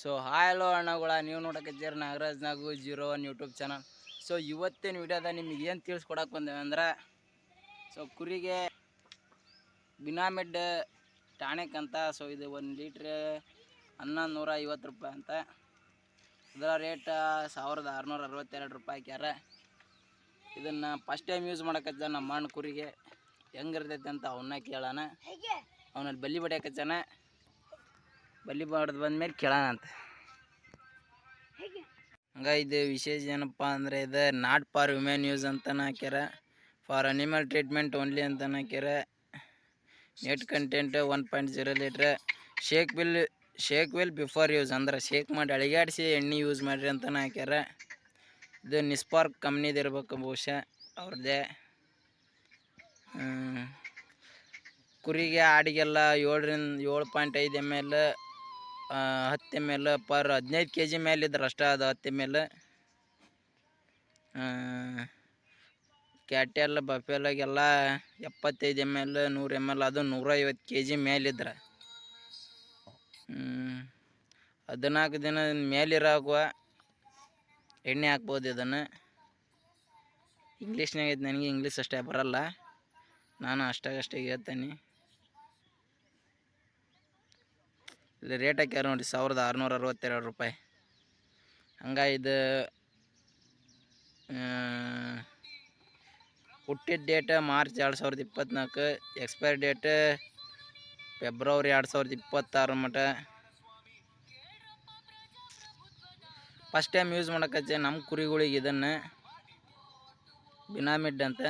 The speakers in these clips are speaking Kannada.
ಸೊ ಹಾಯ್ ಹಲೋ ಅಣ್ಣಗಳ. ನೀವು ನೋಡಕತ್ತೀರ Nagaraj Nagu zero one YouTube channel so ಇವತ್ತಿನ ವಿಡಿಯೋದ ನಿಮಗೆ ಏನು ತಿಳಿಸ್ಕೊಡಕ್ಕೆ ಬಂದೇವೆ ಅಂದ್ರೆ ಸೊ ಕುರಿಗೆ ಬಿನಾಮಿಡ್ ಟಾಣಿಕ್ ಅಂತ ಸೊ ಇದು ಒಂದು ಲೀಟ್ರ್ ಹನ್ನೊಂದು ನೂರ ಐವತ್ತು ರೂಪಾಯಿ ಅಂತ. ಇದರ ರೇಟ್ ಸಾವಿರದ ಆರುನೂರ ಅರವತ್ತೆರಡು ರೂಪಾಯಿ ಹಾಕ್ಯಾರ ಇದನ್ನು ಫಸ್ಟ್ ಟೈಮ್ ಯೂಸ್ ಮಾಡಕತ್ತ ನಮ್ಮ ಮಣ್ಣು ಕುರಿಗೆ ಹೆಂಗಿರ್ತೈತೆ ಅಂತ ಅವನ್ನ ಕೇಳೋಣ. ಅವನಲ್ಲಿ ಬಲ್ಲಿ ಬಡಿಯಕತ್ತಾನ ಬಲ್ಲಿ ಬಾಡ್ದು ಬಂದ್ಮೇಲೆ ಕೇಳೋಣ ಅಂತ. ಹಂಗ? ಇದು ವಿಶೇಷ ಏನಪ್ಪ ಅಂದರೆ ಇದು ನಾಟ್ ಫಾರ್ ವಿಮೆನ್ ಯೂಸ್ ಅಂತನ ಹಾಕ್ಯಾರ. ಫಾರ್ ಅನಿಮಲ್ ಟ್ರೀಟ್ಮೆಂಟ್ ಓನ್ಲಿ ಅಂತನ ಹಾಕ್ಯಾರ. Net content one point zero litre shake well shake well before use ಅಂದ್ರೆ ಶೇಕ್ ಮಾಡಿ ಅಳಿಗಾಡಿಸಿ ಎಣ್ಣೆ ಯೂಸ್ ಮಾಡಿರಿ ಅಂತನ ಹಾಕ್ಯಾರ. ಇದು ನಿಸ್ಪಾರ್ಕ್ ಕಂಪ್ನಿದು ಇರಬೇಕು ಬಹುಶಃ ಅವ್ರದ್ದೇ ಕುರಿಗೆ ಆಡಿಗೆಲ್ಲ ಏಳರಿಂದ ಏಳು ಪಾಯಿಂಟ್ ಐದು ಎಂ ಎಲ್ ಹತ್ತು ಮೇಲೆ ಪರ್ ಹದಿನೈದು ಕೆ ಜಿ ಮೇಲೆ ಇದ್ರೆ ಅಷ್ಟೇ ಅದು ಹತ್ತಿ ಮೇಲೆ. ಕ್ಯಾಟೆಲ್ ಬಫೆಲಾಗೆಲ್ಲ ಎಪ್ಪತ್ತೈದು ಎಂ ಎಲ್ ನೂರು ಎಂ ಎಲ್ ಅದು ನೂರೈವತ್ತು ಕೆ ಜಿ ಮೇಲಿದ್ರೆ ಹದಿನಾಲ್ಕು ದಿನ ಮೇಲಿರಾಗುವ ಎಣ್ಣೆ ಹಾಕ್ಬೋದು ಇದನ್ನು. ಇಂಗ್ಲೀಷ್ನಾಗ ನನಗೆ ಇಂಗ್ಲೀಷ್ ಅಷ್ಟೇ ಬರಲ್ಲ. ನಾನು ಅಷ್ಟಾಗಷ್ಟೇ ಹೇಳ್ತೇನೆ. ಇಲ್ಲಿ ರೇಟ್ ಹಾಕ್ಯಾರ ನೋಡಿ ಸಾವಿರದ ಆರುನೂರ ಅರವತ್ತೆರಡು ರೂಪಾಯಿ. ಹಂಗ ಇದು ಹುಟ್ಟಿದ ಡೇಟ್ ಮಾರ್ಚ್ ಎರಡು ಸಾವಿರದ ಇಪ್ಪತ್ತ್ನಾಲ್ಕು ಎಕ್ಸ್ಪೈರ್ ಡೇಟ್ ಫೆಬ್ರವರಿ ಎರಡು ಸಾವಿರದ ಇಪ್ಪತ್ತಾರು ಮಟ ಫಸ್ಟ್ ಟೈಮ್ ಯೂಸ್ ಮಾಡೋಕ್ಕೆ ನಮ್ಮ ಕುರಿಗಳಿಗೆ ಇದನ್ನು. ಬಿನಾಮಿಡ್ ಅಂತ.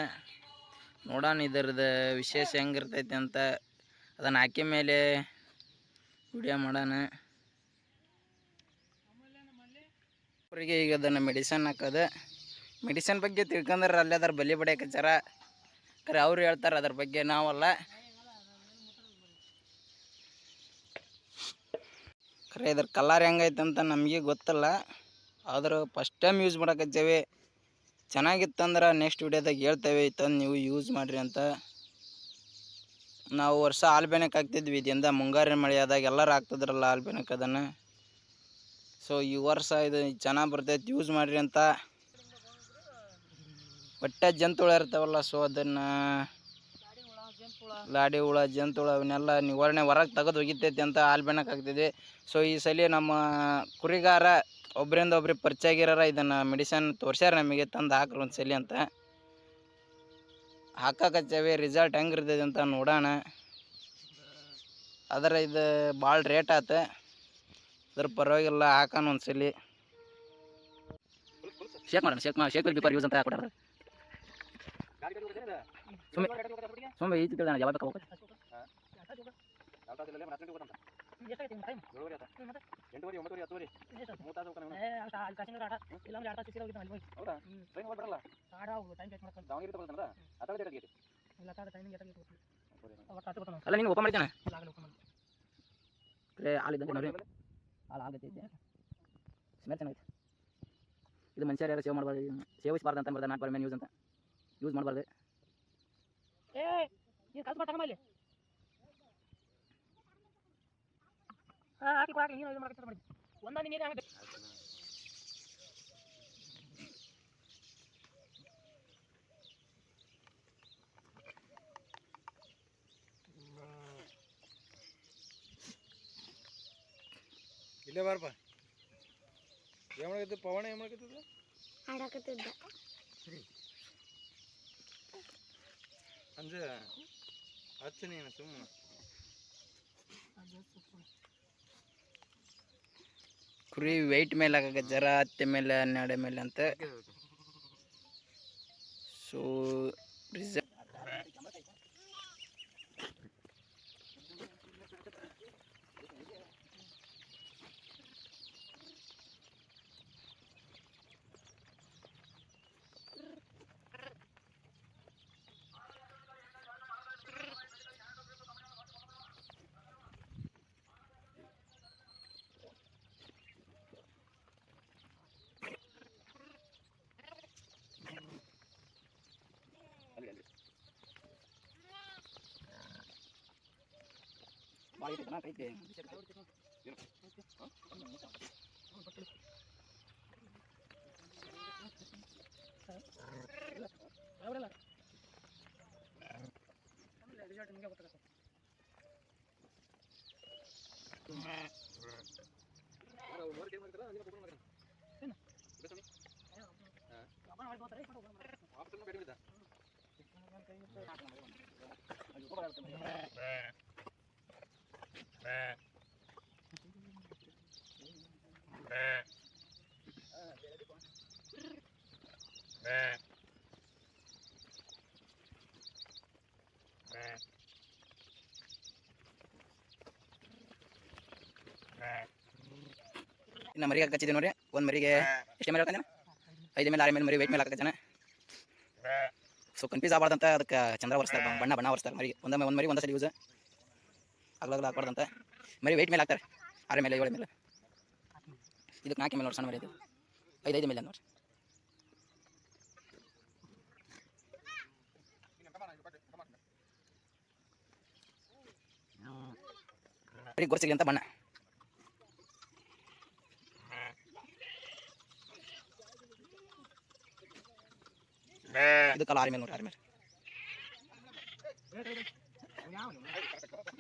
ನೋಡೋಣ ಇದರದ್ದು ವಿಶೇಷ ಹೆಂಗಿರ್ತೈತೆ ಅಂತ. ಅದನ್ನು ಹಾಕಿದ ಮೇಲೆ ವಿಡಿಯೋ ಮಾಡೋಣ. ಅವರಿಗೆ ಈಗ ಅದನ್ನು ಮೆಡಿಸನ್ ಹಾಕೋದು. ಮೆಡಿಸನ್ ಬಗ್ಗೆ ತಿಳ್ಕೊಂಡ್ರೆ ಅಲ್ಲಿ ಅದರ ಬಲಿ ಬಡಿಯಕಚ್ಚಾರ ಖರೆ ಅವ್ರು ಹೇಳ್ತಾರೆ ಅದ್ರ ಬಗ್ಗೆ, ನಾವಲ್ಲ. ಖರೆ ಇದ್ರ ಕಲರ್ ಹೆಂಗೈತೆ ಅಂತ ನಮಗೆ ಗೊತ್ತಲ್ಲ. ಆದರೂ ಫಸ್ಟ್ ಟೈಮ್ ಯೂಸ್ ಮಾಡಕತ್ತೇವೆ ಚೆನ್ನಾಗಿತ್ತಂದ್ರೆ ನೆಕ್ಸ್ಟ್ ವಿಡಿಯೋದಾಗ ಹೇಳ್ತೇವೆ ಇತ್ತಂದು ನೀವು ಯೂಸ್ ಮಾಡಿರಿ ಅಂತ. ನಾವು ವರ್ಷ ಆಲ್ಬೆನಕ್ ಹಾಕ್ತಿದ್ವಿ ಇದರಿಂದ ಮುಂಗಾರಿನ ಮಳೆ ಆದಾಗ ಎಲ್ಲರೂ ಹಾಕ್ತಿದ್ರಲ್ಲ ಆಲ್ಬೆನಕ್ ಅದನ್ನು. ಸೊ ಈ ವರ್ಷ ಇದು ಚೆನ್ನಾಗಿ ಬರ್ತೈತೆ ಯೂಸ್ ಮಾಡಿರಿ ಅಂತ. ಒಟ್ಟೆ ಜಂತುಳ ಇರ್ತಾವಲ್ಲ ಸೊ ಅದನ್ನು ಲಾಡಿ ಹುಳ, ಜಂತುಳ, ಅವನ್ನೆಲ್ಲ ನಿವಾರಣೆ ಹೊರಗೆ ತೆಗೆದು ಒಗಿತೈತಿ ಅಂತ ಆಲ್ಬೆನಕ್ ಹಾಕ್ತಿದ್ವಿ. ಸೊ ಈ ಸಲ ನಮ್ಮ ಕುರಿಗಾರ ಒಬ್ಬರಿಂದ ಒಬ್ರಿಗೆ ಪರಿಚಯ ಆಗಿರಾರ ಇದನ್ನು ಮೆಡಿಸನ್ ತೋರ್ಸ್ಯಾರ ನಮಗೆ, ತಂದು ಹಾಕ್ರಿ ಒಂದು ಸಲ ಅಂತ. ಹಾಕಕತ್ತೇವೆ ರಿಸಲ್ಟ್ ಹೆಂಗೆ ಇರ್ತೈತೆ ಅಂತ ನೋಡೋಣ. ಅದರ ಇದು ಭಾಳ ರೇಟ್ ಆತ. ಅದ್ರ ಪರವಾಗಿಲ್ಲ ಹಾಕೋಣ ಒಂದು ಸಲ ಶೇಕ್ ಮಾಡೋಣ ಶೇಕ್ ಮಾಡಿ ಶೇಕ್ ಬಿಫೋರ್ ಯೂಸ್ ಅಂತ ಹಾಕೊಡ್ರ ಸುಮ್ಮನೆ ಸುಮ್ಮನೆ ಈಚೆ ಕೇಳ ಯಾವಾಗ ಬೇಕು ಹೋಗೋದು ಅಲ್ಲ ನೀನು ಓಪನ್ ಮಾಡಿದ್ದಾನೆ? ಅಲ್ಲೇ ಹಾಲಿದ್ದಂತೆ ನೋಡಿ ಹಾಲು ಆಗತ್ತೈತೆ ಸ್ಮೆಲ್ ಚೆನ್ನಾಗೈತೆ. ಇದು ಮನುಷ್ಯರು ಯಾರು ಸೇವ್ ಮಾಡಬಾರ್ದು? ಸೇವಿಸಬಾರ್ದು ಅಂತ ಬರ್ತಾರೆ ನಾಟ್ ಬರ್ ಮ್ಯಾನ್ ಯೂಸ್ ಅಂತ. ಯೂಸ್ ಮಾಡಬಾರ್ದು. ಇಲ್ಲೇ ಬಾರಪ್ಪ ಏನ್ ಮಾಡಕತ್ತಿ ಪವನ ಏನ್ ಮಾಡಕತ್ತದ ಆಡಾಕತ್ತಿದ್ದ ಅಂಜ ಹಚ್ಚ ನೀನು ಸುಮ್ಮನೆ ಕುರಿ ವೆಯ್ಟ್ ಮೇಲೆ ಆಗ ಜರ ಹತ್ತೆ ಮೇಲೆ ಹನ್ನೆರಡು ಮೇಲೆ ಅಂತ. ಸೊ ರಿಸಲ್ಟ್ ಐತೆ ಐತೆ ಅವರಲ್ಲ ನಮ್ಮಲ್ಲ ರಿಸಾರ್ಟ್ ನಿಮಗೆ ಗೊತ್ತಾಗ ಆಪ್ಷನ್ ಕಡಿಮೆ ಇದೆ ಇನ್ನು ಮರಿಗೆ ಹಚ್ಚಿದೆ ನೋಡ್ರಿ. ಒಂದು ಮರಿಗೆ ಎಷ್ಟು ಮೇಲೆ ಹೇಳ್ತಾನೆ ಐದು ಮೇಲೆ ಆರು ಮೇಲೆ ಮರಿ ವೆಯ್ಟ್ ಮೇಲೆ ಹಾಕತ್ತಾನ ಸೊ ಕನ್ಫ್ಯೂಸ್ ಆಗ್ಬಾರ್ದಂತ ಅದಕ್ಕೆ ಚಂದ್ರ ಒರೆಸ್ತಾರೆ ಬಣ್ಣ ಬಣ್ಣ ಒರೆಸ್ತಾರೆ ಮರಿ ಒಂದೊಮ್ಮೆ ಒಂದು ಮರಿ ಒಂದೇ ಸಲ ಯೂಸ್ ಅಗ್ಲಾಗ್ಲ ಹಾಕ್ಬಾರ್ದಂತ ಮರಿ ವೆಯ್ಟ್ ಮೇಲೆ ಹಾಕ್ತಾರೆ. ಆರು ಮೇಲೆ ಏಳು ಮೇಲೆ. ಇದಕ್ಕೆ ನಾಲ್ಕು ಮೇಲೆ ನೋಡಿ ಸಣ್ಣ ಮರಿ ಇದು. ಐದು ಐದು ಮೇಲೆ ನೋಡಿ ಮರಿ ಗೊರ್ಸಿಗೆ ಅಂತ ಬಣ್ಣ. ಇದು ಕಲ ಆರು ಮೇಲೆ ನೋಡಿ ಆರು ಮೇಲೆ